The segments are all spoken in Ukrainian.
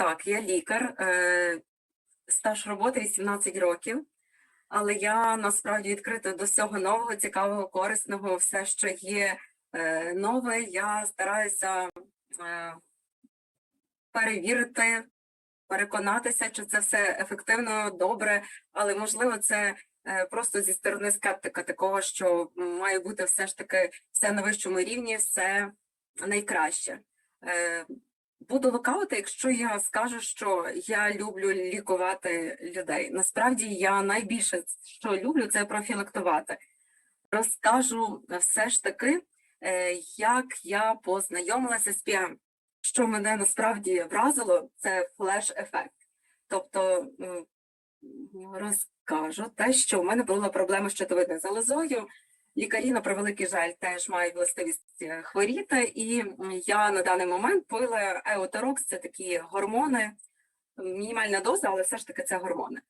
Так, я лікар, е, стаж роботи 18 років, але я насправді відкрита до всього нового, цікавого, корисного, все, що є е, нове, я стараюся е, перевірити, переконатися, чи це все ефективно, добре, але можливо, це просто зі сторони скептика такого, що має бути все ж таки все на вищому рівні, все найкраще. Буду лукавити, якщо я скажу, що я люблю лікувати людей. Насправді я найбільше, що люблю, це профілактувати. Розкажу все ж таки, е, як я познайомилася з ПІМ. Що мене насправді вразило, це флеш-ефект. Тобто розкажу те, що в мене була проблема з щитовидною залозою. Лікарі, на превеликий жаль, теж мають властивість е, хворіти, і я на даний момент пила еутерокс, це такі гормони, мінімальна доза, але все ж таки це гормони.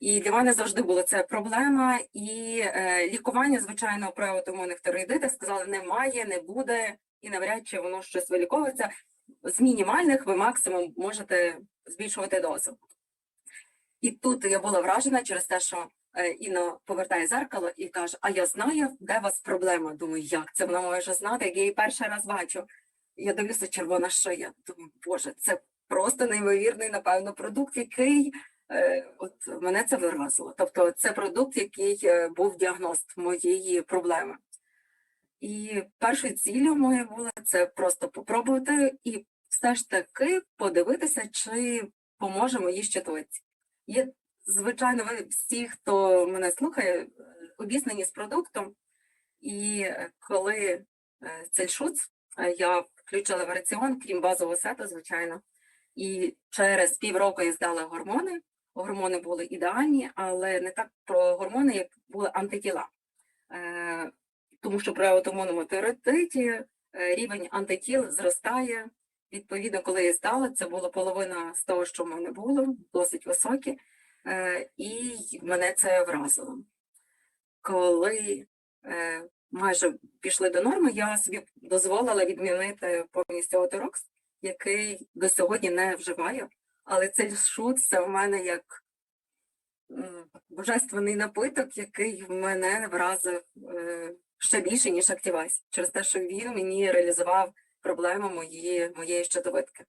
І для мене завжди була це проблема. І е, лікування, звичайно, при аутоімунних тироїдитах сказали, немає, не буде, і навряд чи воно щось виліковується. З мінімальних ви максимум можете збільшувати дозу. І тут я була вражена через те, що Інна повертає зеркало і каже: А я знаю, де у вас проблема. Думаю, як це вона може знати, як я її перший раз бачу. Я дивлюся, червона шия. Думаю, Боже, це просто неймовірний, напевно, продукт, який е, от мене це вразило. Тобто, це продукт, який е, був діагност моєї проблеми. І першою ціллю моєю було це просто попробувати і все ж таки подивитися, чи поможе моїй щитовиці. Є, звичайно, ви всі, хто мене слухає, е, обізнані з продуктом. І е, коли е, цельшуц е, я включила в раціон, крім базового сету, звичайно. І через півроку я здала гормони. Гормони були ідеальні, але не так про гормони, як були антитіла. Тому що при аутоімунному тиреотиті е, рівень антитіл зростає. Відповідно, коли я здала, це було половина з того, що в мене було, досить високі, і мене це вразило. Коли е, майже пішли до норми, я собі дозволила відмінити повністю отерокс, який до сьогодні не вживаю, але цей шут це в мене як божественний напиток, який в мене вразив е, ще більше, ніж активайс, через те, що він мені реалізував проблему моєї, моєї щитовидки.